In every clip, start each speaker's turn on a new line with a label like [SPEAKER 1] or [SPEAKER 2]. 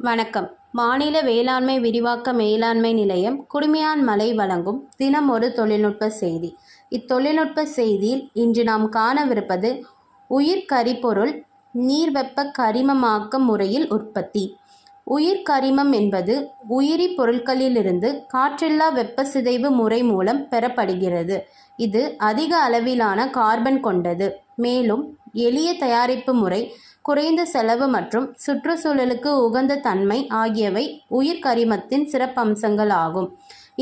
[SPEAKER 1] வணக்கம். மாநில வேளாண்மை விரிவாக்க மேலாண்மை நிலையம் குடுமையான் மலை வழங்கும் தினம் ஒரு தொழில்நுட்ப செய்தி. இத்தொழில்நுட்ப செய்தியில் இன்று நாம் காணவிருப்பது உயிர் கரிபொருள் நீர்வெப்ப கரிமமாக்க முறையில் உற்பத்தி. உயிர் கரிமம் என்பது உயிரி பொருட்களிலிருந்து காற்றில்லா வெப்ப சிதைவு முறை மூலம் பெறப்படுகிறது. இது அதிக அளவிலான கார்பன் கொண்டது. மேலும் எளிய தயாரிப்பு முறை குறைந்த செலவு மற்றும் சுற்றுச்சூழலுக்கு உகந்த தன்மை ஆகியவை உயிர் கரிமத்தின் சிறப்பம்சங்கள் ஆகும்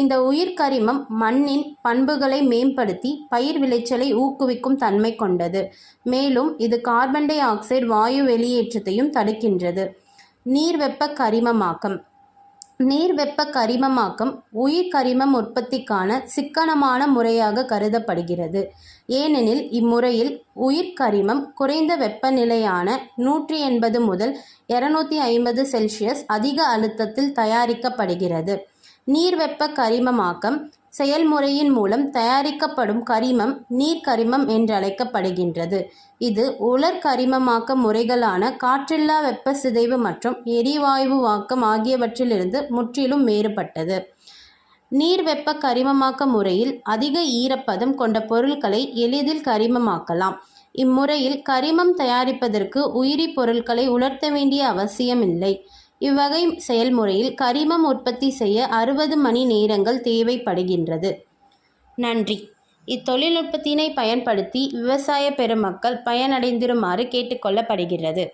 [SPEAKER 1] இந்த உயிர் கரிமம் மண்ணின் பண்புகளை மேம்படுத்தி பயிர் விளைச்சலை ஊக்குவிக்கும் தன்மை கொண்டது. மேலும் இது கார்பன் டை ஆக்சைடு வாயு வெளியேற்றத்தையும் தடுக்கின்றது. நீர்வெப்ப கரிமமாக்கம். நீர்வெப்ப கரிமமாக்கம் உயிர் கரிமம் உற்பத்திக்கான சிக்கனமான முறையாக கருதப்படுகிறது. ஏனெனில் இம்முறையில் உயிர் கரிமம் குறைந்த வெப்பநிலையான நூற்றி எண்பது முதல் இரநூத்தி ஐம்பது செல்சியஸ் அதிக அழுத்தத்தில் தயாரிக்கப்படுகிறது. நீர்வெப்ப கரிமமாக்கம் செயல்முறையின் மூலம் தயாரிக்கப்படும் கரிமம் நீர்க்கரிமம் என்றழைக்கப்படுகின்றது. இது உலர் கரிமமாக்க முறைகளான காற்றில்லா வெப்ப சிதைவு மற்றும் எரிவாயு வாக்கம் ஆகியவற்றிலிருந்து முற்றிலும் வேறுபட்டது. நீர்வெப்ப கரிமமாக்க முறையில் அதிக ஈரப்பதம் கொண்ட பொருட்களை எளிதில் கரிமமாக்கலாம். இம்முறையில் கரிமம் தயாரிப்பதற்கு உயிரி பொருட்களை உலர்த்த வேண்டிய அவசியமில்லை. இவ்வகை செயல்முறையில் கரிமம் உற்பத்தி செய்ய அறுபது மணி நேரங்கள் தேவைப்படுகின்றது. நன்றி. இத்தொழில்நுட்பத்தினை பயன்படுத்தி விவசாய பெருமக்கள் பயனடைந்திருமாறு கேட்டுக்கொள்ளப்படுகிறது.